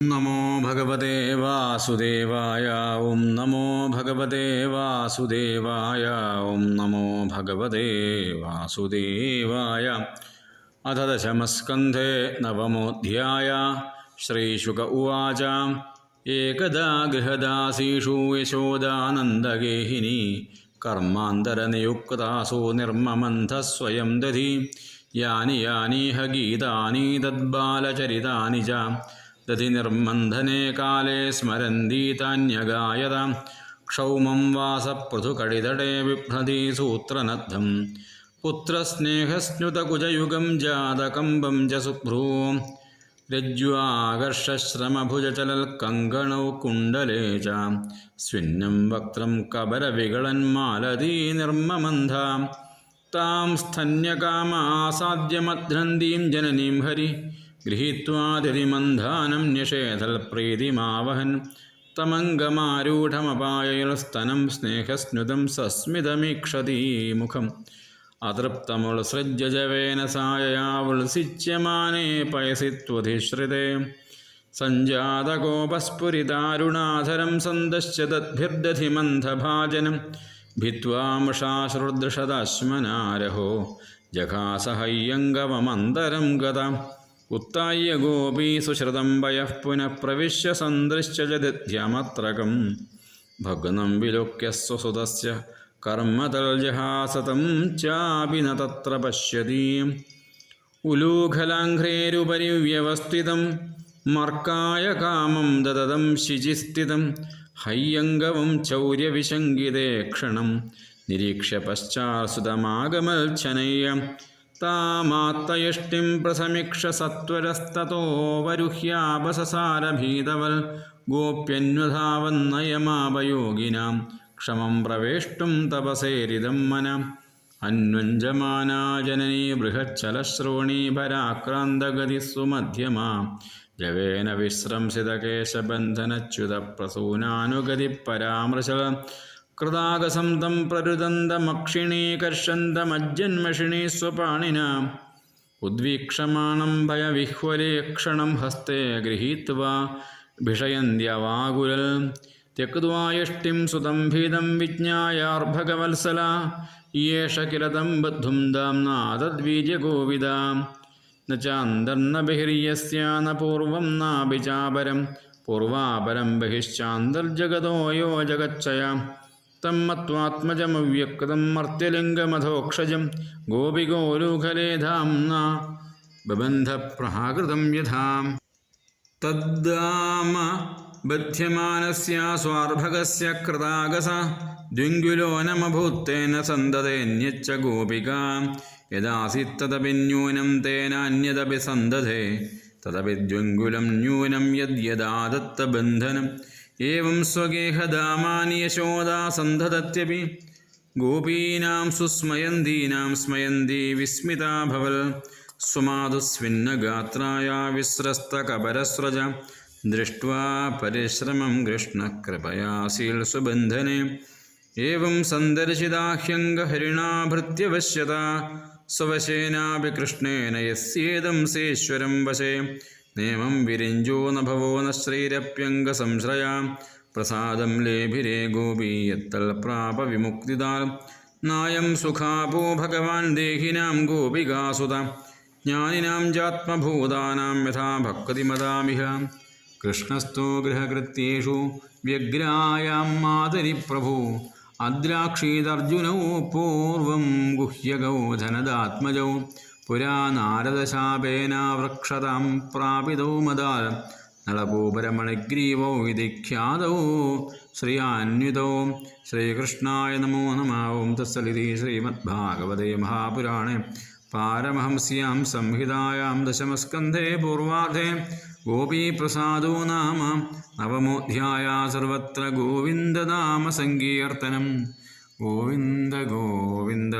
നമോ ഭഗവതേ വാസുദേവായ ഓം നമോ ഭഗവതേ വാസുദേവായ ഓം നമോ ഭഗവതേ വാസുദേവായ അഥ ദശമസ്കന്ധേ നവമോധ്യായ ശ്രീശുക ഉവാച ഏകദാ ഗൃഹദാസീഷു യശോദാനന്ദഗേഹിനി കർമാന്തരനിയുക്താസു നിർമ്മമന്ധസ്വയം ദധി യാനി യാനീഹ ഗീതാനി തദ്ബാലചരിതാനി ച ദധി നിർമന്ധനെ കാലേ സ്മരന്തീതാന്യഗായത ക്ഷൗമം വാസപൃഥുകടിതടേ ബിഭ്രതി സൂത്രനദ്ധം പുത്രസ്നേഹസ്നുതകുജയുഗം ജാതകമ്പം ച സുഭ്രൂ രജ്ജ്വാകർഷശ്രമഭുജചലൽക്കങ്കണൗ കുണ്ടലേ ച സ്വിന്നം വക്ത്രം കബരവികളന്മാലതീ നിർമ്മമന്ധ താം സ്ഥന്യകാമാസാദ്യമധ്രന്തീം ജനനീം ഹരി ഗൃഹീത്വാതിമന്ധാനം ന്യഷേധൽ പ്രീതിമാവഹൻ തമംഗമാരൂഢമപായൽസ്തനം സ്നേഹസ്നുതം സസ്മിതമീക്ഷതീ മുഖം അതൃപ്തമുൾസൃജ്യജവേന സായയാവുത്സിച്യമാനേ പയസി ത്വധിശ്രിതേ സഞ്ജാതകോപസ്ഫുരിതാരുണാധരം സന്ദശ്ച തദ്ഭിർദധിമന്ധഭാജനം ഭിത്വാമുഷാശ്രുദൃഷദശ്മനാരഹോ ജഘാസഹയ്യങ്കവമന്തരം ഗത. उत्ताय्य गोपीसुश्रुतं वयः पुनः प्रविश्य सन्दृश्य च दध्यमत्रकं भग्नं विलोक्य स्वसुतस्य कर्मतल्जहासतं चापि न तत्र पश्यति उलूखलाङ्घ्रेरुपरि व्यवस्थितं मर्काय कामं ददतं शिचिस्थितं हय्यङ्गवं चौर्यविशङ्गिते क्षणं निरीक्ष्य पश्चात्सुतमागमल्छनय्य താമാത്തയഷ്ടിം പ്രസമിക്ഷ സത്വരസ്തോ വരുഹ്യാപസസാരഭീതവൽ ഗോപ്യന്വധാവന്നയമാപയോഗിനാം ക്ഷമം പ്രവേഷ്ടും തപസേരിതം മന. അന്വഞ്ചമാനാ ജനനീ ബൃഹച്ഛലശ്രോണീഭരാക്രാന്തഗതിസ്സു സുമധ്യമാ ജവേന വിശ്രംസിതകേശബന്ധനച്യുതപ്രസൂനാനുഗതി പരാമൃശ കൃതാകസം തം പ്രരുദന്തമക്ഷിണീകർഷന്തമജ്ജന്മഷിണീ സ്വപാണിന ഉദ്വീക്ഷമാണം ഭയവിഹ്വലേക്ഷണം ഹസ്തേ ഗൃഹീത്വാ ഭിഷയന്ത്യവാകുലൽ त्यक्त्वायष्टिं सुतं भीदं विज्ञायार्भगवत्सला येष किल तं बद्धुं दाम्ना तद्वीर्यगोविदा न चान्दर्न बहिर्यस्य न पूर्वं नापि चापरं पूर्वापरं बहिश्चान्तर्जगतो यो जगच्चया തം മത്വാത്മജമവ്യക്തം മർത്യലിംഗമധോക്ഷജം ഗോപികോലൂഖലേധാംന ബബന്ധപ്രഹാകൃതം യഥാം. തദ്ദാമ ബധ്യമാനസ്യ സ്വാർഭകസ്യ കൃതാഗസ ദ്വിങ്കുലോനമഭൂത്തേന സന്തതേന്യച്ച ഗോപിക. യദാസിത്തതപി ന്യൂനം തേനാന്യതപി സന്തതേ. തദപി ദ്വിങ്കുലം ന്യൂനം യദ്യദാ ദത്തബന്ധനം एवं स्वगेहदामानि यशोदा सन्धदत्यपि गोपीनां सुस्मयन्दीनां स्मयन्ती विस्मिता भवल् स्वमाधुस्विन्नगात्राया विस्रस्तकबरस्रज दृष्ट्वा परिश्रमं कृष्णकृपयासील् सुबन्धने एवं सन्दर्शिदाह्यङ्गहरिणाभृत्यवश्यता स्ववशेनापि कृष्णेन यस्येदं सेश्वरं वशे നേമം വിരിഞ്ചോ നഭവോ നശ്രൈരപ്യംഗസംശ്രയാം പ്രസാദം ലേഭിരേ ഗോപീയത്തൽ പ്രാപ വിമുക്തിദാൽ നായം സുഖാപോ ഭഗവാൻ ദേഹിനാം ഗോപികാസുത ജ്ഞാനിനാം ജാത്മഭൂതാനാം യഥാ ഭക്തിമദാമിഹ കൃഷ്ണസ്തോ ഗൃഹകൃത്യേഷു വ്യഗ്രായാം മാതരി പ്രഭു അദ്രാക്ഷീതർജുനോ പൂർവം ഗുഹ്യകൗ ധനദാത്മജൗ പുരാ നാരദശാപേന വൃക്ഷതാം പ്രാപിതൗ മദാൽ നളകൂപരമണിഗ്രീവോ വിധിഖ്യാതൗ. ശ്രീയാന്വിതൗ ശ്രീകൃഷ്ണായ നമോ നമാവും തസ്സലിതി ശ്രീമദ്ഭാഗവതേ മഹാപുരാണേ. പാരമഹംസ്യാം സംഹിതായാം ദശമസ്കന്ധേ പൂർവാധേ ഗോപീപ്രസാദോ നാമ. നവമോധ്യായ സർവത്ര ഗോവിന്ദനാമ സങ്കീർത്തനം. ഗോവിന്ദ ഗോവിന്ദ.